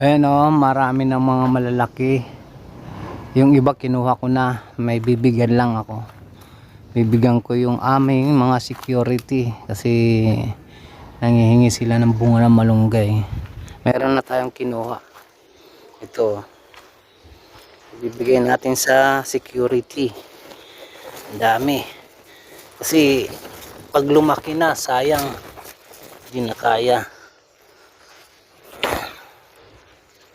Ayan o, marami ng mga malalaki. Yung iba kinuha ko na, may bibigyan lang ako. Bibigyan ko yung aming mga security kasi nangihingi sila ng bunga ng malunggay. Meron na tayong kinuha. Ito. Bibigyan natin sa security. Ang dami. Kasi pag lumaki na, sayang. Hindi na kaya.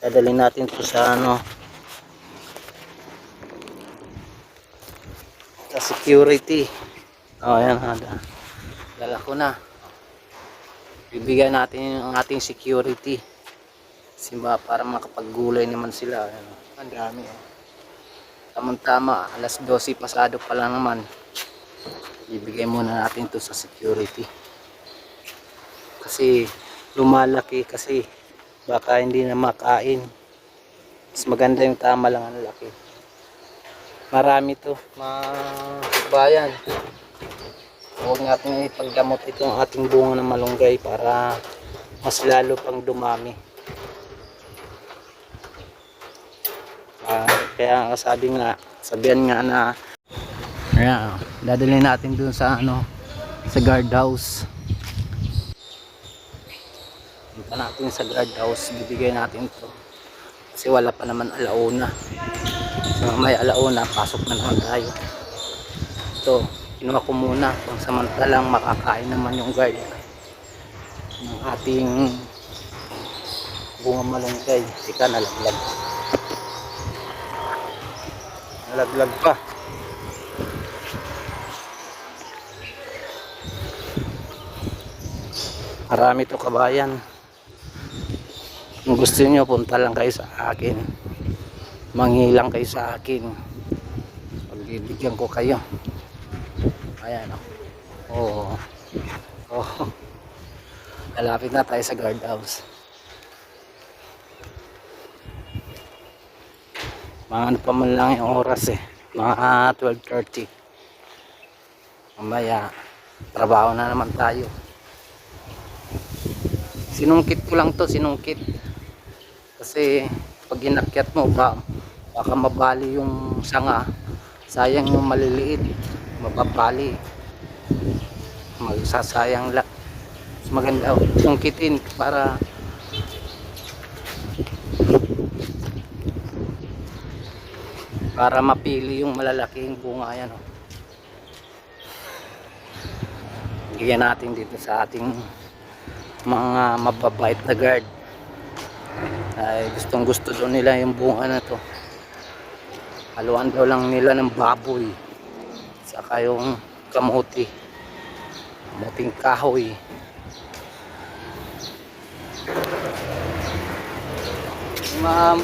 Dadalhin natin to sa ano sa security. Oh, hada. Dala ko na. Bibigyan natin ang ating security. Simba para makapaggulay naman sila. Ayan. Ang dami. Oh. Tamang-tama, alas 12 pasado pa lang naman. Bibigay muna natin to sa security. Kasi lumalaki kasi baka hindi na makain. Mas maganda yung tama lang ang laki. Marami to mga bayan. Huwag natin ipagdamot itong ating bunga ng malunggay para mas lalo pang dumami. Ah, kaya nga sabi nga sabihan nga na kaya dadalhin natin dun sa ano sa guard house punta natin sa guard house bibigay natin to kasi wala pa naman alauna. So may alauna pasok na naman tayo. Ito kinuha ko muna. Kung samantalang makakain naman yung guard ng ating bunga malunggay. Ika nalaglag. Nalaglag pa. Marami to kabayan kung gusto niyo punta lang kayo sa akin. Manghilang kayo sa akin. Pagbibigyan ko kayo. Ayan o oh. oh. malapit na tayo sa guard house mga ano pa man lang yung oras eh. Mga 12.30 mamaya trabaho na naman tayo. Sinungkit ko lang to sinungkit kasi pag inakyat mo ba baka mabali yung sanga. Sayang yung maliliit mababali. Magsasayang la mas maganda sungkitin para para mapili yung malalaking bunga yan oh. Bigyan natin dito sa ating mga mababait na guard ay gustong gusto daw nila yung bunga na to. Haluan daw lang nila ng baboy. Saka yung kamuti. Kamuting kahoy. Ma'am.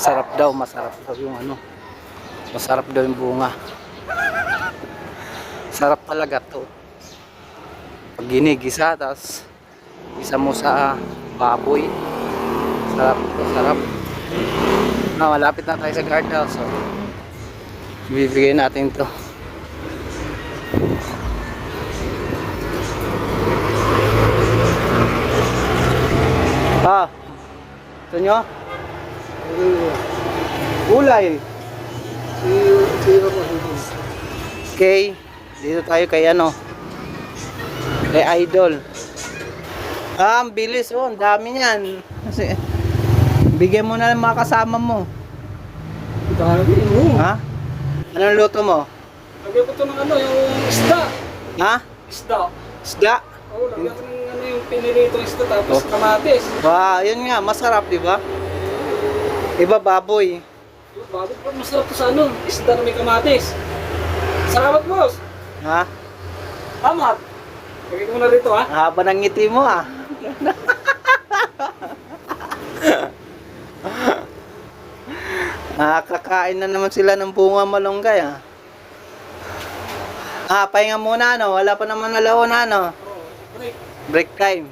Sarap daw masarap daw yung ano. Masarap daw yung bunga. Sarap talaga to ginigisa tapos isa mo sa baboy. Sarap sarap. Na malapit na tayo sa guardhouse so bibigay natin to. Ah ito nyo? Gulay. Okay dito tayo kay ano kay idol ah ang bilis oh ang dami niyan kasi bigyan mo na ng mga kasama mo Dami mo. ha anong luto mo Lagyan ko ito ng ano, yung isda. ha Isda. isda Oo, lagyan ko ng ano, yung piniritong isda tapos Oh. kamatis. wow yun nga masarap di ba iba baboy Bago pa masarap to sa ano, isda na may kamatis. Salamat, boss. ha Salamat. Lagyan ko na rito, ha? haba ng ngiti mo ah Nakakain na naman sila ng bunga malunggay ah. Ah, pahinga muna ano, wala pa naman alaon ano. Oo. Break. Break time.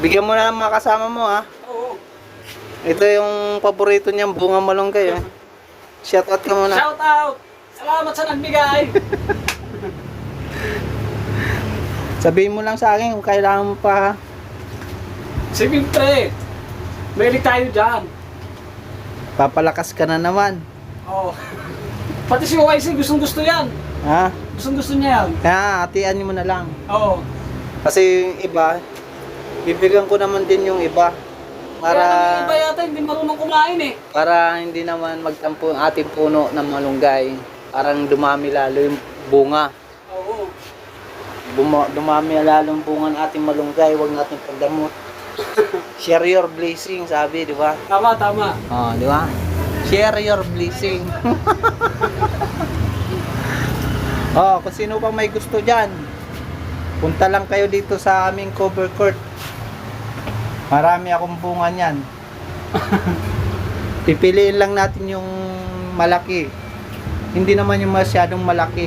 Bigyan mo na ng mga kasama mo ah. Oo. Ito yung paborito niyang bunga malunggay eh. Shout out ka muna. Shout out! Salamat sa nagbigay! Sabihin mo lang sa akin kung kailangan mo pa. Sige, pre. Mahilig tayo dyan. Papalakas ka na naman. Oo. Pati si YC, gustong gusto yan. Ha? Gustong gusto niya yan. Kaya hatian mo na lang. Oo. Kasi yung iba, bibigyan ko naman din yung iba. Para... Para iba yata hindi marunong kumain eh. para hindi naman magtampo ang ating puno ng malunggay. Parang dumami lalo yung bunga. Buma, dumami lalo yung bunga ng ating malunggay. Huwag natin pagdamot. Share your blessing, sabi, di ba? Tama, tama. Oh, di ba? Share your blessing. oh, kung sino pa may gusto dyan, punta lang kayo dito sa aming cover court. Marami akong bunga niyan. Pipiliin lang natin yung malaki. Hindi naman yung masyadong malaki.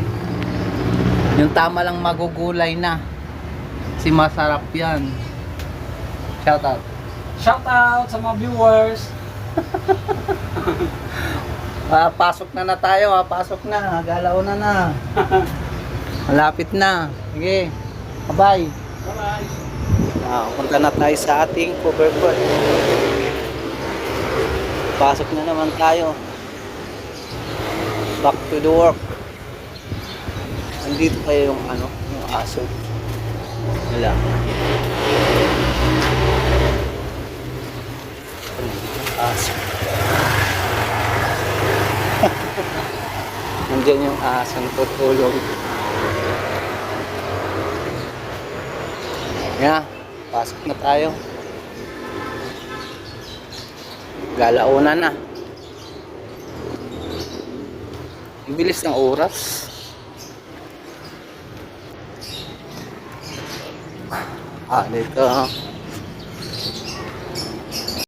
Yung tama lang magugulay na. Si masarap yan. Shout out. Shout out sa mga viewers. Ah, pasok na na tayo, ah. pasok na, galaw na na. Malapit na. Sige. Bye. Bye-bye. Ah, punta na tayo sa ating cover court. Pasok na naman tayo. Back to the work. Andito kayo yung ano, yung aso. Wala. Yung aso. Nandiyan yung aso tutulog. Yeah, pasok na tayo. Galauna na. Ang bilis ng oras. Ah, dito.